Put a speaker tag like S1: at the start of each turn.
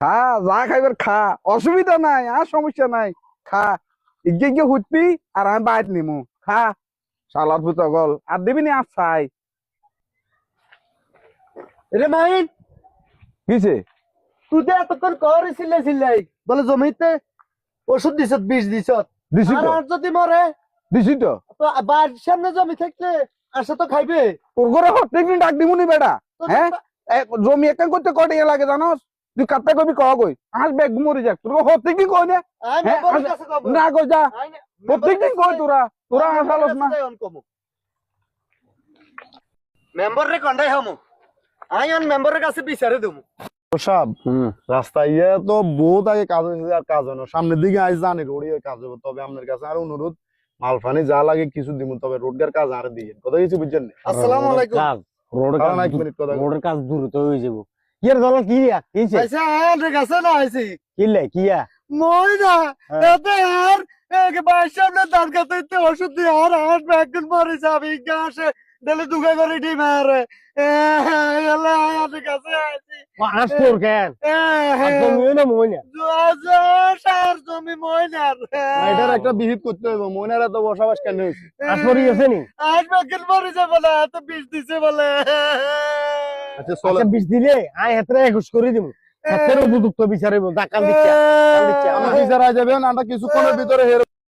S1: খা যা খাইবার খা। অসুবিধা নাই আর সমস্যা নাই। খা। ইগে গিয়ে হুটবি আর আমি বাইট নিমু। খা। সালাদ ফুত গল। আর দিবি নি আর চাই
S2: রে মাইন।
S1: কিছে
S2: তুই তো এতক্ষণ করে সিলাই সিলাই বলে জমিতে ওষুধ দিছত বিষ দিছত।
S1: দিছি তো।
S2: আর যদি মরে
S1: দিছি তো।
S2: বাড়ির সামনে জমি থাকলে আসে তো খাইবে।
S1: তোর ঘরে দিন ডাক দিমুনি বেটা হ্যাঁ? জমি একান করতে কটে লাগে জানোস? তুই কাটতে কবি কহ কই? আজ বেগ মরে যাক তোর হত্যা কি কই না। না কই যা। প্রত্যেকদিন কই তোরা? তোরা আসালস না।
S2: মেম্বার রে কন্ডাই হামু। আমি অন মেম্বারের কাছে বিচারে দেবো
S3: সব রাস্তা ইয়ে তো বহুত আগে কাজ হয়েছে আর কাজ হয় না সামনের দিকে আজ জানি রোডে কাজ হবে তবে আপনার কাছে আর অনুরোধ মালফানি যা লাগে কিছু দিব তবে রোডগার কাজ আর দিয়ে। কথা কিছু বুঝছেন না?
S2: আসসালামু আলাইকুম।
S4: কাজ রোডের
S3: কারণ এক
S4: কাজ
S3: মিনিট কথা
S4: রোডের কাজ দ্রুত হয়ে যাব। আর দল কি রে কিছে
S2: আচ্ছা আর কাছে না আইছি
S4: কিলে কিয়া
S2: মই না
S4: হ্যাঁ।
S2: এতে আর এক বাড়ির সামনে দাঁড় কাছে ওষুধ দিয়ে আর আর ব্যাগুন মরে যাবে গাছে দিলে দুগা করে ডিম আর। এলা আর কাছে আইছি।
S4: আস তোর কেন? তুমিও না মই না
S2: সার জমি ময়নার
S3: এটার একটা বিহিত করতে হবে মনের এত বসবাস কেন হয়েছে
S4: আস পরি আছে নি?
S2: আর ব্যাগুন মরে যাবে বলে এত বিষ দিছে বলে
S3: আচ্ছা
S4: আচ্ছা দিলে আই হেতরে একুশ করে দিব হেতরে উপযুক্ত বিচারিব দাকাল দিচ্ছা দিচ্ছা।
S3: আমরা বিচার যাবেন আমরা কিছুক্ষণের ভিতরে